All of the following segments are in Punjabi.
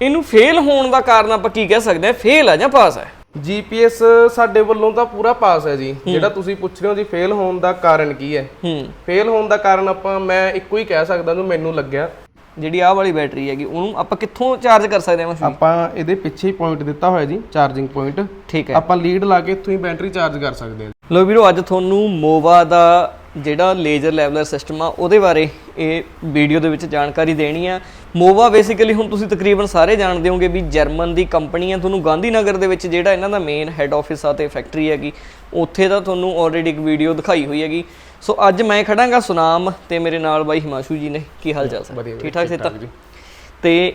ਇਹਨੂੰ ਫੇਲ ਹੋਣ ਦਾ ਕਾਰਨ ਆਪਾਂ ਕੀ ਕਹਿ ਸਕਦੇ ਆ ਫੇਲ ਆ ਜਾਂ ਪਾਸ ਹੈ ਜੀਪੀਐਸ ਸਾਡੇ ਵੱਲੋਂ ਤਾਂ ਪੂਰਾ ਪਾਸ ਹੈ ਜੀ। ਜਿਹੜਾ ਤੁਸੀਂ ਪੁੱਛ ਰਹੇ ਹੋ ਜੀ ਫੇਲ ਹੋਣ ਦਾ ਕਾਰਨ ਕੀ ਹੈ? ਹੂੰ। ਫੇਲ ਹੋਣ ਦਾ ਕਾਰਨ ਆਪਾਂ ਮੈਂ ਇੱਕੋ ਹੀ ਕਹਿ ਸਕਦਾ ਜੋ ਮੈਨੂੰ ਲੱਗਿਆ। ਜਿਹੜੀ ਆਹ ਵਾਲੀ ਬੈਟਰੀ ਹੈਗੀ ਉਹਨੂੰ ਆਪਾਂ ਕਿੱਥੋਂ ਚਾਰਜ ਕਰ ਸਕਦੇ ਹਾਂ ਆਪਾਂ ਇਹਦੇ ਪਿੱਛੇ ਹੀ ਪੁਆਇੰਟ ਦਿੱਤਾ ਹੋਇਆ ਜੀ ਚਾਰਜਿੰਗ ਪੁਆਇੰਟ ਠੀਕ ਹੈ। ਆਪਾਂ ਲੀਡ ਲਾ ਕੇ ਇੱਥੋਂ ਹੀ ਬੈਟਰੀ ਚਾਰਜ ਕਰ ਸਕਦੇ ਹਾਂ ਲੋ ਵੀਰੋ ਅੱਜ ਤੁਹਾਨੂੰ ਮੋਵਾ ਦਾ ਜਿਹੜਾ ਲੇਜ਼ਰ ਲੈਵਲਰ ਸਿਸਟਮ ਆ ਉਹਦੇ ਬਾਰੇ ਇਹ ਵੀਡੀਓ ਦੇ ਵਿੱਚ ਜਾਣਕਾਰੀ ਦੇਣੀ ਆ। ਮੋਵਾ ਬੇਸਿਕਲੀ ਹੁਣ ਤੁਸੀਂ ਤਕਰੀਬਨ ਸਾਰੇ ਜਾਣਦੇ ਹੋਗੇ ਵੀ ਜਰਮਨ ਦੀ ਕੰਪਨੀ ਆ ਤੁਹਾਨੂੰ ਗਾਂਧੀ ਨਗਰ ਦੇ ਵਿੱਚ ਜਿਹੜਾ ਇਹਨਾਂ ਦਾ ਮੇਨ ਹੈੱਡ ਆਫਿਸ ਆ ਤੇ ਫੈਕਟਰੀ ਹੈਗੀ ਉੱਥੇ ਦਾ ਤੁਹਾਨੂੰ ਆਲਰੇਡੀ ਇੱਕ ਵੀਡੀਓ ਦਿਖਾਈ ਹੋਈ ਹੈਗੀ। ਸੋ ਅੱਜ ਮੈਂ ਖੜਾਂਗਾ ਸੁਨਾਮ ਤੇ ਮੇਰੇ ਨਾਲ ਬਾਈ ਹਿਮਾਸ਼ੂ ਜੀ ਨੇ। ਕੀ ਹਾਲ ਚਾਲ ਸਰ? ਠੀਕ ਠਾਕ ਸਿੱਤਾ ਤੇ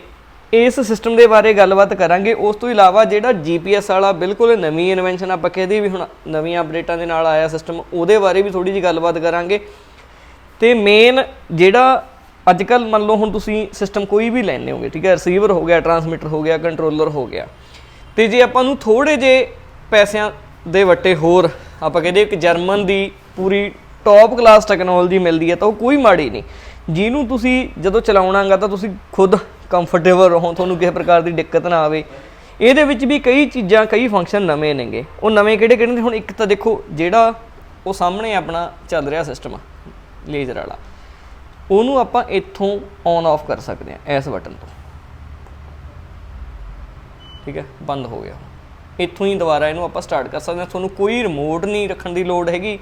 ਇਸ ਸਿਸਟਮ ਦੇ ਬਾਰੇ ਗੱਲਬਾਤ ਕਰਾਂਗੇ। ਉਸ ਤੋਂ ਇਲਾਵਾ ਜਿਹੜਾ GPS ਵਾਲਾ ਬਿਲਕੁਲ ਨਵੀਂ ਇਨਵੈਂਸ਼ਨ ਆਪਾਂ ਕਹਦੇ ਵੀ ਹੁਣ ਨਵੀਆਂ ਅਪਡੇਟਾਂ ਦੇ ਨਾਲ ਆਇਆ ਸਿਸਟਮ ਉਹਦੇ ਬਾਰੇ ਵੀ ਥੋੜੀ ਜਿਹੀ ਗੱਲਬਾਤ ਕਰਾਂਗੇ। ਤੇ ਮੇਨ ਜਿਹੜਾ ਅੱਜ ਕੱਲ ਮੰਨ ਲਓ ਹੁਣ ਤੁਸੀਂ ਸਿਸਟਮ ਕੋਈ ਵੀ ਲੈਣੇ ਹੋਗੇ, ਠੀਕ ਹੈ ਰਿਸੀਵਰ ਹੋ ਗਿਆ ਟਰਾਂਸਮਿਟਰ ਹੋ ਗਿਆ ਕੰਟਰੋਲਰ ਹੋ ਗਿਆ। ਤੇ ਜੇ ਆਪਾਂ ਨੂੰ ਥੋੜੇ ਜੇ ਪੈਸਿਆਂ ਦੇ ਵੱਟੇ ਹੋਰ, ਆਪਾਂ ਕਹਿੰਦੇ ਇੱਕ ਜਰਮਨ ਦੀ ਪੂਰੀ ਟੌਪ ਕਲਾਸ ਟੈਕਨੋਲੋਜੀ ਮਿਲਦੀ ਹੈ ਤਾਂ ਉਹ ਕੋਈ ਮਾੜੀ ਨਹੀਂ। ਜਿਹਨੂੰ ਤੁਸੀਂ ਜਦੋਂ ਚਲਾਉਣਾਗਾ ਤਾਂ ਤੁਸੀਂ ਖੁਦ ਕੰਫਰਟੇਬਲ ਰਹੋ, ਤੁਹਾਨੂੰ ਕਿਸੇ ਪ੍ਰਕਾਰ ਦੀ ਦਿੱਕਤ ਨਾ ਆਵੇ। ਇਹਦੇ ਵਿੱਚ ਵੀ ਕਈ ਚੀਜ਼ਾਂ, ਕਈ ਫੰਕਸ਼ਨ ਨਵੇਂ ਨੇਗੇ। ਉਹ ਨਵੇਂ ਕਿਹੜੇ ਕਿਹੜੇ ਨੇ? ਹੁਣ ਇੱਕ ਤਾਂ ਦੇਖੋ, ਜਿਹੜਾ ਉਹ ਸਾਹਮਣੇ ਆਪਣਾ ਚੱਲ ਰਿਹਾ ਸਿਸਟਮ ਲੇਜ਼ਰ ਵਾਲਾ। ਉਹਨੂੰ ਆਪਾਂ ਇੱਥੋਂ ਔਨ ਆਫ ਕਰ ਸਕਦੇ ਹਾਂ, ਇਸ ਬਟਨ ਤੋਂ। ਠੀਕ ਹੈ? ਬੰਦ ਹੋ ਗਿਆ। ਇੱਥੋਂ ਹੀ ਦੁਬਾਰਾ ਇਹਨੂੰ ਆਪਾਂ ਸਟਾਰਟ ਕਰ ਸਕਦੇ ਹਾਂ। ਤੁਹਾਨੂੰ ਕੋਈ ਰਿਮੋਟ ਨਹੀਂ ਰੱਖਣ ਦੀ ਲੋੜ ਹੈਗੀ।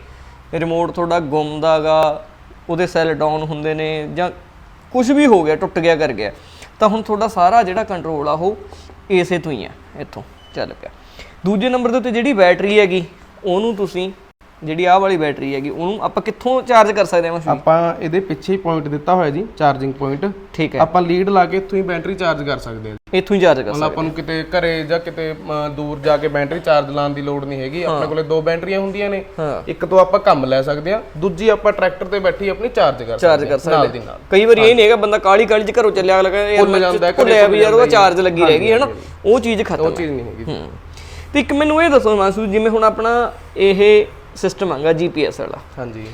ਰਿਮੋਟ ਤੁਹਾਡਾ ਗੁੰਮਦਾਗਾ, ਉਹਦੇ ਸੈੱਲ ਡਾਊਨ ਹੁੰਦੇ ਨੇ ਜਾਂ ਕੁਝ ਵੀ ਹੋ ਗਿਆ, ਟੁੱਟ ਗਿਆ, ਕਰ ਗਿਆ। ਤਾਂ ਹੁਣ ਤੁਹਾਡਾ ਸਾਰਾ ਜਿਹੜਾ ਕੰਟਰੋਲ ਆ ਉਹ ਇਸੇ ਤੋਂ ਹੀ ਆ ਇੱਥੋਂ। ਚੱਲ ਪਿਆ। ਦੂਜੇ ਨੰਬਰ ਦੇ ਉੱਤੇ ਜਿਹੜੀ ਬੈਟਰੀ ਹੈਗੀ ਉਹਨੂੰ ਤੁਸੀਂ ਜਿਹੜੀ ਆਹ ਵਾਲੀ ਬੈਟਰੀ ਹੈਗੀ ਉਹਨੂੰ ਆਪਾਂ ਕਿੱਥੋਂ ਚਾਰਜ ਕਰ ਸਕਦੇ ਹਾਂ ਮਸ਼ੀਨ ਆਪਾਂ ਇਹਦੇ ਪਿੱਛੇ ਹੀ ਪੁਆਇੰਟ ਦਿੱਤਾ ਹੋਇਆ ਜੀ ਚਾਰਜਿੰਗ ਪੁਆਇੰਟ ਠੀਕ ਹੈ। ਆਪਾਂ ਲੀਡ ਲਾ ਕੇ ਇੱਥੋਂ ਹੀ ਬੈਟਰੀ ਚਾਰਜ ਕਰ ਸਕਦੇ ਹਾਂ ਇੱਥੋਂ ਹੀ ਚਾਰਜ ਕਰ ਮਤਲਬ ਸਕਦੇ ਆਪਾਂ ਨੂੰ ਕਿਤੇ ਘਰੇ ਜਾਂ ਕਿਤੇ ਅਮ, ਦੂਰ ਜਾ ਕੇ ਬੈਟਰੀ ਚਾਰਜ ਲਾਉਣ ਦੀ ਲੋੜ ਨਹੀਂ ਹੈਗੀ। ਆਪਣੇ ਕੋਲੇ ਦੋ ਬੈਟਰੀਆਂ ਹੁੰਦੀਆਂ ਨੇ। ਹਾਂ। ਇੱਕ ਤੋਂ ਆਪਾਂ ਕੰਮ ਲੈ ਸਕਦੇ ਹਾਂ ਦੂਜੀ ਆਪਾਂ ਟਰੈਕਟਰ ਤੇ ਬੈਠੀ ਆਪਣੀ ਚਾਰਜ ਕਰ ਚਾਰਜ ਸਕਦੇ ਕਰ ਹਾਂ ਨਾਲ ਸਕਦੇ ਦੀ ਨਾਲ। ਕਈ ਵਾਰੀ ਇਹ ਨਹੀਂ ਹੈਗਾ ਬੰਦਾ ਕਾਲੀ ਕਾਲੀ ਚ ਘਰੋਂ ਚੱਲਿਆ ਲੱਗਾ ਯਾਰ ਭੁੱਲ ਮੈਂ ਜਾਂਦਾ ਹੈ, ਭੁੱਲਿਆ ਵੀ ਯਾਰ ਉਹਦਾ ਚਾਰਜ ਲੱਗੀ ਰਹਿ ਗਈ ਹੈ ਨਾ ਉਹ ਚੀਜ਼ ਖਤਮ ਉਹ ਚੀਜ਼ ਨਹੀਂ ਹੈਗੀ। ਹੂੰ। ਤੇ ਇੱਕ ਮੈਨੂੰ ਇਹ ਦੱਸੋ ਮਾਸੂ ਜਿਵੇਂ ਹੁਣ ਆਪਣਾ ਇਹ ਸਿਸਟਮ ਆਗਾ GPS ਵਾਲਾ। ਹਾਂਜੀ।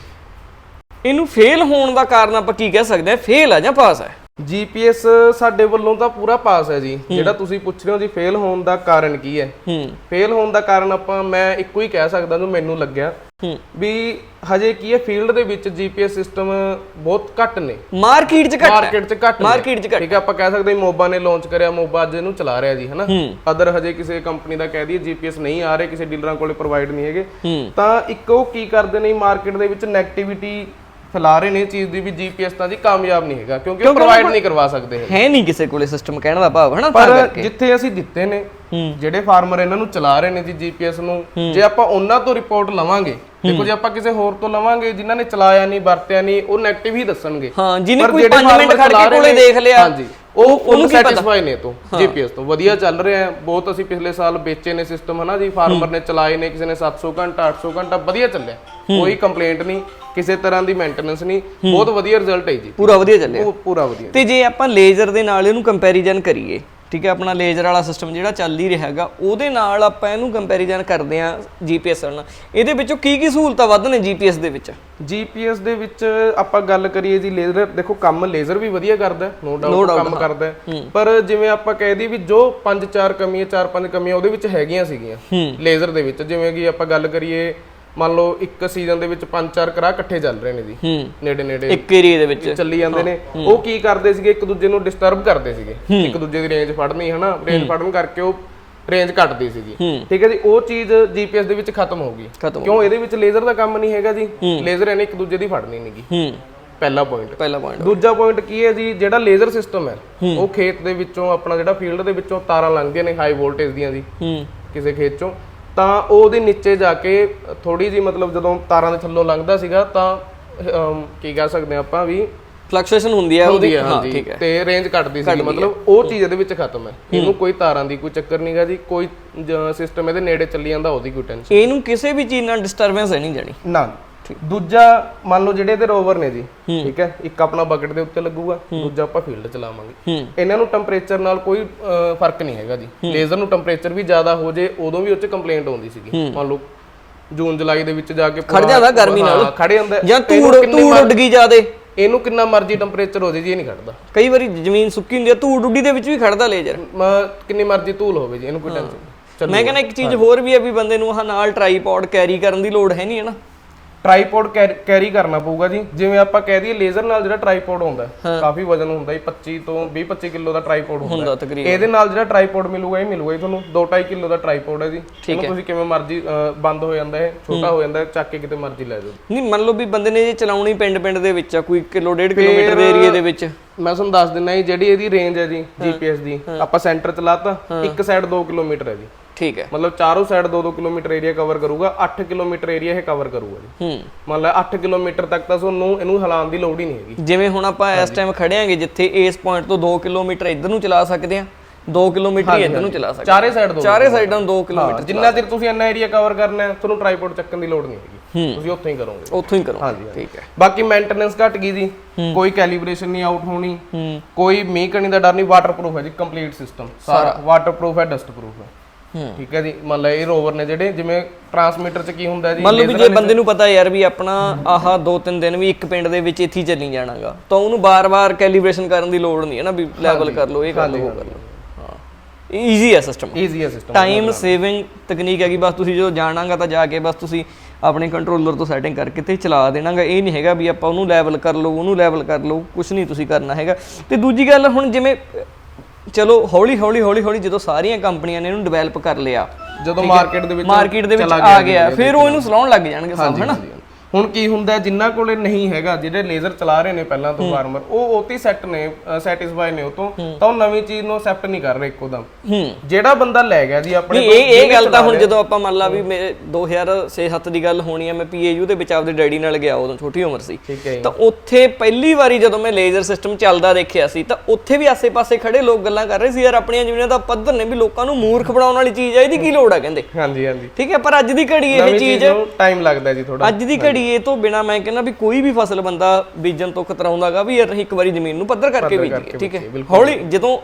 ਇਹਨੂੰ ਫੇਲ ਹੋਣ ਦਾ ਕਾਰਨ ਆਪਾਂ ਕੀ ਕਹਿ ਸਕਦੇ ਹਾਂ? ਫੇਲ ਆ ਜਾਂ ਪਾਸ ਹੈ ਜੀਪੀਐਸ ਸਾਡੇ ਵੱਲੋਂ ਤਾਂ ਪੂਰਾ ਪਾਸ ਹੈ ਜੀ। ਜਿਹੜਾ ਤੁਸੀਂ ਪੁੱਛ ਰਹੇ ਹੋ ਜੀ ਫੇਲ ਹੋਣ ਦਾ ਕਾਰਨ ਕੀ ਹੈ? ਹੂੰ। ਫੇਲ ਹੋਣ ਦਾ ਕਾਰਨ ਆਪਾਂ ਮੈਂ ਇੱਕੋ ਹੀ ਕਹਿ ਸਕਦਾ ਜੋ ਮੈਨੂੰ ਲੱਗਿਆ। ਹੂੰ। ਵੀ ਹਜੇ ਕੀ ਹੈ ਫੀਲਡ ਦੇ ਵਿੱਚ ਜੀਪੀਐਸ ਸਿਸਟਮ ਬਹੁਤ ਘੱਟ ਨੇ। ਮਾਰਕੀਟ ਚ ਘੱਟ ਮਾਰਕੀਟ 'ਚ ਘੱਟ। ਮਾਰਕੀਟ ਚ ਘੱਟ। ਠੀਕ ਹੈ ਆਪਾਂ ਕਹਿ ਸਕਦੇ ਹਾਂ ਮੋਬਾ ਨੇ ਲਾਂਚ ਕਰਿਆ ਮੋਬਾ ਅੱਜ ਇਹਨੂੰ ਚਲਾ ਰਿਹਾ ਜੀ ਹਨਾ? ਅਦਰ ਹਜੇ ਕਿਸੇ ਕੰਪਨੀ ਦਾ ਕਹਿ ਦਈਏ ਜੀਪੀਐਸ ਨਹੀਂ ਆ ਰਹੇ ਕਿਸੇ ਡੀਲਰਾਂ ਕੋਲੇ ਪ੍ਰੋਵਾਈਡ ਨਹੀਂ ਹੈਗੇ। ਤਾਂ ਇੱਕ ਉਹ ਕੀ ਕਰਦੇ ਨੇ ਮਾਰਕੀਟ ਦੇ ਵਿੱਚ ਨੈਗੇਟਿਵਿਟੀ ਫੈਲਾ ਰਹੇ ਨੇ ਇਹ ਚੀਜ਼ ਦੀ ਵੀ ਜੀਪੀਐਸ ਤਾਂ ਜੀ ਕਾਮਯਾਬ ਨਹੀਂ ਹੈਗਾ ਕਿਉਂਕਿ ਉਹ ਪ੍ਰੋਵਾਈਡ ਨਹੀਂ ਕਰਵਾ ਸਕਦੇ ਇਹ। ਹੈ ਨਹੀਂ ਕਿਸੇ ਕੋਲੇ ਸਿਸਟਮ ਕਹਿਣ ਦਾ ਭਾਵ ਹੈ ਨਾ ਤਾਂ ਪਰ ਕਰਕੇ। ਜਿੱਥੇ ਅਸੀਂ ਦਿੱਤੇ ਨੇ ਜਿਹੜੇ ਫਾਰਮਰ ਇਹਨਾਂ ਨੂੰ ਚਲਾ ਰਹੇ ਨੇ ਜੀ ਜੀਪੀਐਸ ਨੂੰ ਜੇ ਆਪਾਂ ਉਹਨਾਂ ਤੋਂ ਰਿਪੋਰਟ ਲਵਾਂਗੇ ਦੇਖੋ ਜੇ ਆਪਾਂ ਕਿਸੇ ਹੋਰ ਤੋਂ ਲਵਾਂਗੇ ਜਿਨ੍ਹਾਂ ਨੇ ਚਲਾਇਆ ਨਹੀਂ ਵਰਤਿਆ ਨਹੀਂ ਉਹ 네ਗੇਟਿਵ ਹੀ ਦੱਸਣਗੇ। ਹਾਂ ਜਿਹਨੇ ਪਰ ਕੋਈ ਜਿਹੜੇ 5 ਮਿੰਟ farmer ਖੜ ਚਲਾ ਕੇ ਰਹੇ ਕੋਲੇ ਨੇ, ਦੇਖ ਲਿਆ ਹਾਂਜੀ। ਉਹ ਉਹਨੂੰ? ਸੈਟੀਸਫਾਈ ਨੇ ਤੋਂ ਜੀਪੀਐਸ ਤੋਂ। ਵਧੀਆ ਚੱਲ ਰਿਹਾ ਹੈ। ਬਹੁਤ ਅਸੀਂ ਪਿਛਲੇ ਸਾਲ ਵੇਚੇ ਨੇ ਸਿਸਟਮ ਹਨਾ ਜੀ? ਫਾਰਮਰ ਨੇ ਚਲਾਏ ਨੇ ਕਿਸੇ ਨੇ 700 ਘੰਟਾ 800 ਘੰਟਾ ਵਧੀਆ ਚੱਲਿਆ। ਕੋਈ ਕੰਪਲੇਂਟ ਨਹੀਂ ਕਿਸੇ ਤਰ੍ਹਾਂ ਦੀ ਮੇਨਟੇਨੈਂਸ ਨਹੀਂ। ਬਹੁਤ ਵਧੀਆ ਰਿਜ਼ਲਟ ਹੈ ਜੀ। ਪੂਰਾ ਵਧੀਆ ਚੱਲਿਆ। ਉਹ ਪੂਰਾ ਵਧੀਆ। ਤੇ ਜੇ ਆਪਾਂ ਲੇਜ਼ਰ ਦੇ ਨਾਲ ਇਹਨੂੰ ਕੰਪੈਰੀਜ਼ਨ ਕਰੀਏ ਠੀਕ ਹੈ ਆਪਣਾ ਲੇਜ਼ਰ ਵਾਲਾ ਸਿਸਟਮ ਜਿਹੜਾ ਚੱਲ ਹੀ ਰਿਹਾ ਹੈਗਾ ਉਹਦੇ ਨਾਲ ਆਪਾਂ ਇਹਨੂੰ ਕੰਪੈਰੀਜ਼ਨ ਕਰਦੇ ਆਂ GPS ਨਾਲ। ਇਹਦੇ ਵਿੱਚੋਂ ਕੀ ਕੀ ਸਹੂਲਤਾਂ ਵੱਧ ਨੇ GPS ਦੇ ਵਿੱਚ? ਜੀਪੀਐਸ ਦੇ ਵਿੱਚ ਆਪਾਂ ਗੱਲ ਕਰੀਏ ਜੀ ਲੇਜ਼ਰ ਦੇਖੋ ਕੰਮ ਲੇਜ਼ਰ ਵੀ ਵਧੀਆ ਕਰਦਾ ਨੋ ਡਾਊਟ ਕੰਮ ਕਰਦਾ। ਪਰ ਜਿਵੇਂ ਆਪਾਂ ਕਹਿ ਦਈਏ ਵੀ ਜੋ ਪੰਜ ਚਾਰ ਕਮੀਆਂ ਚਾਰ ਪੰਜ ਕਮੀਆਂ ਉਹਦੇ ਵਿੱਚ ਹੈਗੀਆਂ ਸੀਗੀਆਂ ਲੇਜ਼ਰ ਦੇ ਵਿੱਚ ਜਿਵੇਂ ਕਿ ਆਪਾਂ ਗੱਲ ਕਰੀਏ ਮੰਨ ਲਓ ਇੱਕ ਸੀਜ਼ਨ ਦੇ ਵਿੱਚ ਪੰਜ ਚਾਰ ਕਰਾ ਇਕੱਠੇ ਚੱਲ ਰਹੇ ਨੇ ਜੀ। ਨੇੜੇ ਨੇੜੇ ਇੱਕ ਏਰੀਆ ਦੇ ਵਿੱਚ। ਚੱਲੀ ਜਾਂਦੇ ਨੇ। ਉਹ ਕੀ ਕਰਦੇ ਸੀਗੇ? ਇੱਕ ਦੂਜੇ ਨੂੰ ਡਿਸਟਰਬ ਕਰਦੇ ਸੀਗੇ। ਇੱਕ ਦੂਜੇ ਦੀ ਰੇਂਜ ਫੜਨੀ ਹਨਾ? ਰੇਂਜ ਫੜਨ ਕਰਕੇ ਉਹ ਰੇਂਜ ਘਟਦੀ ਸੀਗੀ। ਠੀਕ ਹੈ ਜੀ? ਉਹ ਚੀਜ਼ ਜੀਪੀਐਸ ਦੇ ਵਿੱਚ ਖਤਮ ਹੋ ਗਈ। ਕਿਉਂ? ਇਹਦੇ ਵਿੱਚ ਲੇਜ਼ਰ ਦਾ ਕੰਮ ਨਹੀਂ ਹੈਗਾ ਜੀ। ਲੇਜ਼ਰ ਇਹਨੇ ਇੱਕ ਦੂਜੇ ਦੀ ਫੜਨੀ ਨਹੀਂਗੀ ਪਹਿਲਾ ਪੁਆਇੰਟ ਪਹਿਲਾ ਪੁਆਇੰਟ ਦੂਜਾ ਪੁਆਇੰਟ ਕੀ ਹੈ ਜੀ? ਜਿਹੜਾ ਲੇਜ਼ਰ ਸਿਸਟਮ ਹੈ ਉਹ ਖੇਤ ਦੇ ਵਿੱਚੋਂ ਆਪਣਾ ਜਿਹੜਾ ਫੀਲਡ ਦੇ ਵਿੱਚੋਂ ਤਾਰਾਂ ਲੰਘਦੀਆਂ ਨੇ ਹਾਈ ਵੋਲਟੇਜ ਦੀਆਂ ਜੀ। ਕਿਸੇ ਖੇਤ ਚੋਂ। ਤਾਂ ਉਹ ਉਹਦੇ ਨੀਚੇ ਜਾ ਕੇ ਥੋੜੀ ਜੀ ਮਤਲਬ ਜਦੋਂ ਤਾਰਾਂ ਦੇ ਥੱਲੋਂ ਲੰਘਦਾ ਸੀਗਾ ਤਾਂ ਅਮ, ਕੀ ਕਹਿ ਸਕਦੇ ਆਪਾਂ ਵੀ ਫਲਕਚੁਏਸ਼ਨ ਹੁੰਦੀ ਹੈ ਹੁੰਦੀ ਉਹਦੀ ਹੈ ਹਾਂ ਹਾਂਜੀ ਠੀਕ ਹੈ। ਤੇ ਰੇਂਜ ਘਟਦੀ ਸੀ ਮਤਲਬ ਉਹ ਚੀਜ਼ ਇਹਦੇ ਵਿੱਚ ਖਤਮ ਹੈ। ਇਹਨੂੰ ਕੋਈ ਤਾਰਾਂ ਦੀ ਕੋਈ ਚੱਕਰ ਨਹੀਂਗਾ ਜੀ ਕੋਈ ਸਿਸਟਮ ਇਹਦੇ ਨੇੜੇ ਚੱਲੀ ਜਾਂਦਾ ਉਹਦੀ ਕੋਈ ਟੈਨਸ਼ਨ ਇਹਨੂੰ ਕਿਸੇ ਵੀ ਚੀਜ਼ ਨਾਲ ਡਿਸਟਰਬੈਂਸ ਨਹੀਂ ਜਾਣੀ। ਨਾ। ਦੂਜਾ ਮੰਨ ਲਓ ਜਿਹੜੇ ਇਹਦੇ ਰੋਵਰ ਨੇ ਜੀ ਠੀਕ ਹੈ ਇੱਕ ਆਪਣਾ ਬਕਟ ਦੇ ਉੱਤੇ ਲੱਗੂਗਾ ਦੂਜਾ ਆਪਾਂ ਫੀਲਡ ਚਲਾਵਾਂਗੇ ਹੂੰ। ਇਹਨਾਂ ਨੂੰ ਟੈਂਪਰੇਚਰ ਨਾਲ ਕੋਈ ਫ਼ਰਕ ਨਹੀਂ ਹੈਗਾ ਜੀ। ਲੇਜ਼ਰ ਨੂੰ ਟੈਂਪਰੇਚਰ ਵੀ ਜ਼ਿਆਦਾ ਹੋ ਜੇ ਉਦੋਂ ਵੀ ਉਹ 'ਚ ਕੰਪਲੇਂਟ ਆਉਂਦੀ ਸੀਗੀ। ਮੰਨ ਲਓ ਜੂਨ ਜੁਲਾਈ ਦੇ ਵਿੱਚ ਜਾ ਕੇ ਖੜ ਜਾਂਦਾ ਗਰਮੀ ਨਾਲ। ਖੜ ਜਾਂਦਾ। ਜਾਂ ਧੂੜ ਧੂੜ ਉੱਡ ਗਈ ਜਾਦੇ ਇਹਨੂੰ ਕਿੰਨਾ ਮਰਜ਼ੀ ਟੈਂਪਰੇਚਰ ਹੋ ਜੇ ਜੀ ਇਹ ਨਹੀਂ ਖੜਦਾ। ਕਈ ਵਾਰੀ ਜ਼ਮੀਨ ਸੁੱਕੀ ਹੁੰਦੀ ਹੈ ਧੂੜ ਉੱਡੀ ਦੇ ਵਿੱਚ ਵੀ ਖੜਦਾ ਲੇਜ਼ਰ ਮ- ਕਿੰਨੀ ਮਰਜ਼ੀ ਧੂਲ ਹੋਵੇ ਜੀ ਇਹਨੂੰ ਕੋਈ ਟੈਨਸ਼ਨ ਮੈਂ ਕਹਿੰਦਾ ਇੱਕ ਚੀਜ਼ ਹੋਰ ਵੀ ਹੈ ਵੀ ਬੰਦੇ ਨੂੰ ਆਹ ਨਾਲ ਟਰਾਈਪੋਡ ਕੈਰੀ ਕਰਨ ਦੀ ਲੋੜ ਹੈ ਨਹੀਂ ਹੈ ਨਾ? ਟ੍ਰਾਈਪੋਡ ਕੈਰੀ ਕਰਨਾ ਪਊਗਾ ਜੀ। ਜਿਵੇਂ ਆਪਾਂ ਕਹਿ ਦਈਏ ਲੇਜ਼ਰ ਨਾਲ ਜਿਹੜਾ ਟ੍ਰਾਈਪੋਡ ਹੁੰਦਾ ਕਾਫੀ ਵਜ਼ਨ ਹੁੰਦਾ ਜੀ 25 ਤੋਂ 20 25 ਕਿਲੋ ਦਾ ਟ੍ਰਾਈਪੋਡ ਹੁੰਦਾ। ਤਕਰੀਬਨ। ਇਹਦੇ ਨਾਲ ਜਿਹੜਾ ਟ੍ਰਾਈਪੋਡ ਮਿਲੂਗਾ ਇਹ ਮਿਲੂਗਾ ਜੀ ਤੁਹਾਨੂੰ 2.5 ਕਿਲੋ ਦਾ ਟ੍ਰਾਈਪੋਡ ਹੈ ਜੀ। ਇਹਨੂੰ ਤੁਸੀਂ ਕਿਵੇਂ ਮਰਜ਼ੀ ਬੰਦ ਹੋ ਜਾਂਦਾ ਹੈ ਛੋਟਾ ਹੋ। ਜਾਂਦਾ ਹੈ ਚੱਕ ਕੇ ਕਿਤੇ ਮਰਜ਼ੀ ਲੈ ਜਾਓ। ਨਹੀਂ ਮੰਨ ਲਓ ਵੀ ਬੰਦੇ ਨੇ ਜੇ ਚਲਾਉਣੀ ਪਿੰਡ ਪਿੰਡ ਦੇ ਵਿੱਚ ਆ ਕੋਈ ਕਿਲੋ ਡੇਢ ਕਿਲੋਮੀਟਰ ਦੇ ਏਰੀਆ ਦੇ ਵਿੱਚ। ਮੈਂ ਤੁਹਾਨੂੰ ਦੱਸ ਦਿੰਦਾ ਜੀ ਜਿਹੜੀ ਇਹਦੀ ਰੇਂਜ ਹੈ ਜੀ ਜੀਪੀਐਸ ਦੀ ਆਪਾਂ ਸੈਂਟਰ ਚਲਾਤਾ ਇੱਕ ਸਾਈਡ 2 ਕਿਲੋਮੀਟਰ ਹੈ ਜੀ। ਠੀਕ ਹੈ। ਮਤਲਬ ਚਾਰੋਂ ਸਾਈਡ 2-2 ਕਿਲੋਮੀਟਰ ਏਰੀਆ ਕਵਰ ਕਰੂਗਾ 8 ਕਿਲੋਮੀਟਰ ਏਰੀਆ ਇਹ ਕਵਰ ਕਰੂਗਾ ਜੀ। ਹੂੰ। ਮੰਨ ਲਾ 8 ਕਿਲੋਮੀਟਰ ਤੱਕ ਤਾਂ ਤੁਹਾਨੂੰ ਇਹਨੂੰ ਹਿਲਾਉਣ ਦੀ ਲੋੜ ਹੀ ਨਹੀਂ ਹੈਗੀ। ਜਿਵੇਂ ਹੁਣ ਆਪਾਂ ਇਸ ਟਾਈਮ ਖੜੇ ਆਂਗੇ ਜਿੱਥੇ ਇਸ ਪੁਆਇੰਟ ਤੋਂ 2 ਕਿਲੋਮੀਟਰ ਇੱਧਰ ਨੂੰ ਚਲਾ ਸਕਦੇ ਆ 2 ਕਿਲੋਮੀਟਰ ਹੀ ਇੱਧਰ ਨੂੰ ਚਲਾ ਸਕਦੇ ਚਾਰੇ ਸਾਈਡ ਦੋ ਚਾਰੇ ਸਾਈਡਾਂ ਨੂੰ 2 ਕਿਲੋਮੀਟਰ ਜਿੰਨਾ ਚਿਰ ਤੁਸੀਂ ਇੰਨਾ ਏਰੀਆ ਕਵਰ ਕਰਨਾ ਹੈ ਤੁਹਾਨੂੰ ਟ੍ਰਾਈਪੋਡ ਚੱਕਣ ਦੀ ਲੋੜ ਨਹੀਂ ਹੈਗੀ। ਤੁਸੀਂ ਉੱਥੋਂ ਹੀ ਕਰੋਗੇ। ਉੱਥੋਂ ਹੀ ਕਰੋ ਹਾਂਜੀ ਠੀਕ ਹੈ। ਬਾਕੀ ਮੇਨਟੇਨੈਂਸ ਘਟ ਗਈ ਜੀ। ਕੋਈ ਕੈਲੀਬ੍ਰੇਸ਼ਨ ਨਹੀਂ ਆਊਟ ਹੋਣੀ। ਕੋਈ ਮੀਂਹ ਕਣੀ ਦਾ ਡਰ ਨਹੀਂ ਵਾਟਰਪ੍ਰੂਫ ਹੈ ਜੀ ਕੰਪਲੀਟ ਸਿਸਟਮ ਸਾਰਾ ਵਾਟਰਪ੍ਰੂਫ ਹੈ ਡਸਟ ਪ੍ਰੂਫ ਹੈ ਹੂੰ। ਠੀਕ ਹੈ ਜੀ? ਮੰਨ ਲਾ ਇਹ ਰੋਵਰ ਨੇ ਜਿਹੜੇ ਜਿਵੇਂ ਟਰਾਂਸਮੀਟਰ ਚ ਕੀ ਹੁੰਦਾ ਜੀ ਮੰਨ ਲਓ ਵੀ ਜੇ ਬੰਦੇ ਨੂੰ ਪਤਾ ਯਾਰ ਵੀ ਆਪਣਾ ਆਹ 2-3 ਦਿਨ ਵੀ ਇੱਕ ਪਿੰਡ ਦੇ ਵਿੱਚ ਇੱਥੇ ਚੱਲੀ ਜਾਣਾਗਾ ਤਾਂ ਉਹਨੂੰ ਬਾਰ-ਬਾਰ ਕੈਲੀਬ੍ਰੇਸ਼ਨ ਕਰਨ ਦੀ ਲੋੜ ਨਹੀਂ ਹੈ ਨਾ ਵੀ ਲੈਵਲ ਕਰ ਲਓ ਇਹ ਕਰ ਲਓ ਉਹ ਕਰ ਲਓ। ਹਾਂ। ਈਜ਼ੀ ਹੈ ਸਿਸਟਮ ਈਜ਼ੀ ਹੈ ਸਿਸਟਮ ਟਾਈਮ ਸੇਵਿੰਗ ਤਕਨੀਕ ਹੈਗੀ ਬਸ ਤੁਸੀਂ ਜਦੋਂ ਜਾਣਾਗਾ ਤਾਂ ਜਾ ਕੇ ਬਸ ਤੁਸੀਂ ਆਪਣੇ ਕੰਟਰੋਲਰ ਤੋਂ ਸੈਟਿੰਗ ਕਰਕੇ ਤੇ ਚਲਾ ਦੇਣਾਗਾ। ਇਹ ਨਹੀਂ ਹੈਗਾ ਵੀ ਆਪਾਂ ਉਹਨੂੰ ਲੈਵਲ ਕਰ ਲਓ ਉਹਨੂੰ ਲੈਵਲ ਕਰ ਲਓ ਕੁਝ ਨਹੀਂ ਤੁਸੀਂ ਕਰਨਾ ਹੈਗਾ। ਤੇ ਦੂਜੀ ਗੱਲ ਹੁਣ ਜਿਵੇਂ ਚਲੋ ਹੌਲੀ ਹੌਲੀ ਹੌਲੀ ਹੌਲੀ ਜਦੋਂ ਸਾਰੀਆਂ ਕੰਪਨੀਆਂ ਨੇ ਇਹਨੂੰ ਡਿਵੈਲਪ ਕਰ ਲਿਆ ਜਦੋਂ ਮਾਰਕੀਟ ਦੇ ਵਿੱਚ ਮਾਰਕੀਟ ਦੇ ਵਿੱਚ ਆ ਗਿਆ ਫਿਰ ਉਹ ਇਹਨੂੰ ਚਲਾਉਣ ਲੱਗ ਜਾਣਗੇ ਸਭ ਹਨਾ? ਹੁਣ ਕੀ ਹੁੰਦਾ ਹੈ, ਜਿਨ੍ਹਾਂ ਕੋਲੇ ਨਹੀਂ ਹੈਗਾ ਜਿਹੜੇ ਲੇਜ਼ਰ ਚਲਾ ਰਹੇ ਨੇ ਪਹਿਲਾਂ ਤੋਂ ਫਾਰਮਰ ਉਹ ਉਤੀ ਸੈੱਟ ਨੇ ਸੈਟੀਸਫਾਈ ਨੇ ਉਹ ਤੋਂ ਤਾਂ ਉਹ ਨਵੀਂ ਚੀਜ਼ ਨੂੰ ਅਸੈਪਟ ਨਹੀਂ ਕਰ ਰਹੇ ਇੱਕੋ ਦਮ। ਹੂੰ। ਜਿਹੜਾ ਬੰਦਾ ਲੈ ਗਿਆ ਜੀ ਆਪਣੇ ਇਹ ਇਹ ਗੱਲ ਤਾਂ ਹੁਣ ਜਦੋਂ ਆਪਾਂ ਮੰਨ ਲਾ ਵੀ ਮੇਰੇ 2006-7 ਦੀ ਗੱਲ ਹੋਣੀ ਹੈ ਮੈਂ ਪੀਏਯੂ ਦੇ ਵਿੱਚ ਆਪਦੇ ਡੈਡੀ ਨਾਲ ਗਿਆ ਉਦੋਂ ਛੋਟੀ ਉਮਰ ਸੀ। ਤਾਂ ਉੱਥੇ ਪਹਿਲੀ ਵਾਰੀ ਜਦੋਂ ਮੈਂ ਲੇਜ਼ਰ ਸਿਸਟਮ ਚੱਲਦਾ ਦੇਖਿਆ ਸੀ ਤਾਂ ਉੱਥੇ ਵੀ ਆਸੇ-ਪਾਸੇ ਖੜੇ ਲੋਕ ਗੱਲਾਂ ਕਰ ਰਹੇ ਸੀ ਯਾਰ ਆਪਣੀਆਂ ਜਿਵੇਂ ਦਾ ਪੱਧਰ ਨੇ ਵੀ ਲੋਕਾਂ ਨੂੰ ਮੂਰਖ ਬਣਾਉਣ ਵਾਲੀ ਚੀਜ਼ ਹੈ ਇਹਦੀ ਕੀ ਲੋੜ ਹੈ ਕਹਿੰਦੇ। ਹਾਂਜੀ ਹਾਂਜੀ। ਠੀਕ ਹੈ ਪਰ ਅੱਜ ਦੀ ਘੜੀ ਇਹ ਚੀਜ਼ ਟਾਈਮ ਲੱਗਦਾ ਜੀ ਥੋੜਾ ਅੱਜ ਦੀ ਘੜੀ ਇਹ ਤੋਂ ਬਿਨਾ ਮੈਂ ਕਹਿੰਦਾ ਵੀ ਕੋਈ ਵੀ ਫਸਲ ਬੰਦਾ ਬੀਜਣ ਤੋਂ ਖਤਰਾਉਂਦਾਗਾ ਵੀ ਇੱਕ ਵਾਰੀ ਜ਼ਮੀਨ ਨੂੰ ਪੱਧਰ ਕਰਕੇ ਬੀਜੀਏ ਠੀਕ ਹੈ? ਹੌਲੀ ਜਦੋਂ